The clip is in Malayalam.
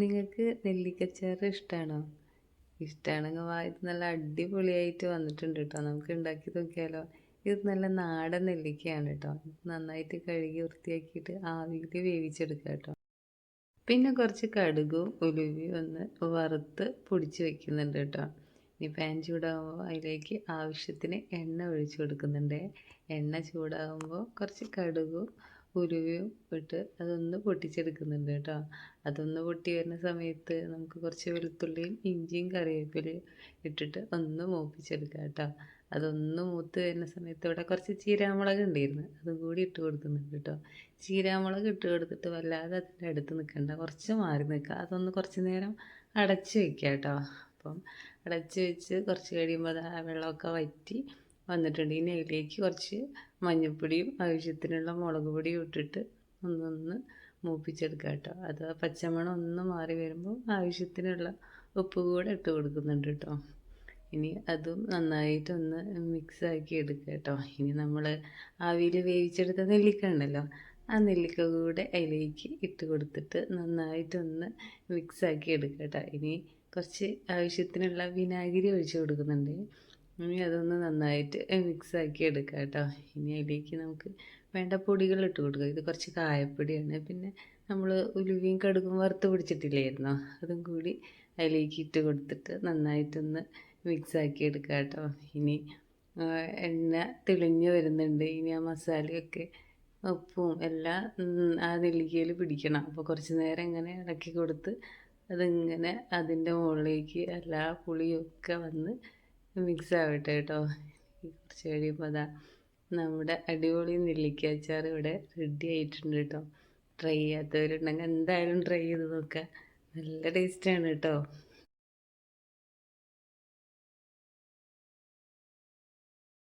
നിങ്ങൾക്ക് നെല്ലിക്കച്ചാറ് ഇഷ്ടമാണോ ഇഷ്ടമാണെങ്കിൽ ഇത് നല്ല അടിപൊളിയായിട്ട് വന്നിട്ടുണ്ട് കേട്ടോ നമുക്ക് ഉണ്ടാക്കി നോക്കിയാലോ. ഇത് നല്ല നാടൻ നെല്ലിക്കയാണ് കേട്ടോ നന്നായിട്ട് കഴുകി വൃത്തിയാക്കിയിട്ട് ആവിയിൽ വേവിച്ചെടുക്കുക കേട്ടോ പിന്നെ കുറച്ച് കടുകും ഉലുവയും ഒന്ന് വറുത്ത് പൊടിച്ച് വെക്കുന്നുണ്ട് കേട്ടോ ഇനി പാൻ ചൂടാകുമ്പോൾ അതിലേക്ക് ആവശ്യത്തിന് എണ്ണ ഒഴിച്ചു കൊടുക്കുന്നുണ്ട്. എണ്ണ ചൂടാകുമ്പോൾ കുറച്ച് കടുകും ഉലുവയും ഇട്ട് അതൊന്ന് പൊട്ടിച്ചെടുക്കുന്നുണ്ട് കേട്ടോ. അതൊന്ന് പൊട്ടി വരുന്ന സമയത്ത് നമുക്ക് കുറച്ച് വെളുത്തുള്ളിയും ഇഞ്ചിയും കറിവേപ്പിലയും ഇട്ടിട്ട് ഒന്ന് മൂപ്പിച്ചെടുക്കാം കേട്ടോ. അതൊന്ന് മൂത്ത് വരുന്ന സമയത്ത് ഇവിടെ കുറച്ച് ചീരാമുളക് ഉണ്ടായിരുന്നു. അതും കൂടി ഇട്ട് കൊടുക്കുന്നുണ്ട് കേട്ടോ. ചീരാമുളക് ഇട്ട് കൊടുത്തിട്ട് വല്ലാതെ അതിന്റെ അടുത്ത് നിൽക്കണ്ട. കുറച്ച് മാറി നിൽക്കുക. അതൊന്ന് കുറച്ച് നേരം അടച്ച് വെക്കുക കേട്ടോ. അപ്പം അടച്ച് വെച്ച് കുറച്ച് കഴിയുമ്പോൾ അത് ആ വെള്ളമൊക്കെ വറ്റി വന്നിട്ടുണ്ട്. ഇനി അതിലേക്ക് കുറച്ച് മഞ്ഞൾപ്പൊടിയും ആവശ്യത്തിനുള്ള മുളക് പൊടിയും ഇട്ടിട്ട് ഒന്നൊന്ന് മൂപ്പിച്ചെടുക്കുക കേട്ടോ. അത് പച്ചമണം ഒന്ന് മാറി വരുമ്പോൾ ആവശ്യത്തിനുള്ള ഉപ്പ് കൂടെ ഇട്ട് കൊടുക്കുന്നുണ്ട് കേട്ടോ. ഇനി അതും നന്നായിട്ടൊന്ന് മിക്സ് ആക്കി എടുക്കുക കേട്ടോ. ഇനി നമ്മൾ ആവിയിൽ വേവിച്ചെടുത്ത നെല്ലിക്ക ഉണ്ടല്ലോ ആ നെല്ലിക്ക കൂടെ അതിലേക്ക് ഇട്ട് കൊടുത്തിട്ട് നന്നായിട്ടൊന്ന് മിക്സ് ആക്കി എടുക്കുക കേട്ടോ. ഇനി കുറച്ച് ആവശ്യത്തിനുള്ള വിനാഗിരി ഒഴിച്ച് കൊടുക്കുന്നുണ്ട്. ഇനി അതൊന്ന് നന്നായിട്ട് മിക്സ് ആക്കി എടുക്കുക കേട്ടോ ഇനി അതിലേക്ക് നമുക്ക് വേണ്ട പൊടികൾ ഇട്ട് കൊടുക്കുക ഇത് കുറച്ച് കായപ്പൊടിയാണ്. പിന്നെ നമ്മൾ ഉലുവയും കടുകും വറുത്ത് പിടിച്ചിട്ടില്ലായിരുന്നോ? അതും കൂടി അതിലേക്ക് ഇട്ട് കൊടുത്തിട്ട് നന്നായിട്ടൊന്ന് മിക്സ് ആക്കി എടുക്കുക കേട്ടോ ഇനി എണ്ണ തെളിഞ്ഞു വരുന്നുണ്ട്. ഇനി ആ മസാലയൊക്കെ ഉപ്പും എല്ലാം ആ നെല്ലിക്കയിൽ പിടിക്കണം. അപ്പോൾ കുറച്ച് നേരം ഇങ്ങനെ ഇളക്കി കൊടുത്ത് അതിങ്ങനെ അതിന്റെ മുകളിലേക്ക് എല്ലാ പുളിയൊക്കെ വന്ന് മിക്സ് ആവട്ടെ കേട്ടോ. കുറച്ച് കഴിയുമ്പോൾ അതാ നമ്മുടെ അടിപൊളി നെല്ലിക്ക അച്ചാർ ഇവിടെ റെഡി ആയിട്ടുണ്ട് കേട്ടോ. ട്രൈ ചെയ്യാത്തവരുണ്ടെങ്കിൽ എന്തായാലും ട്രൈ ചെയ്ത് നോക്കുക നല്ല ടേസ്റ്റാണ് കേട്ടോ.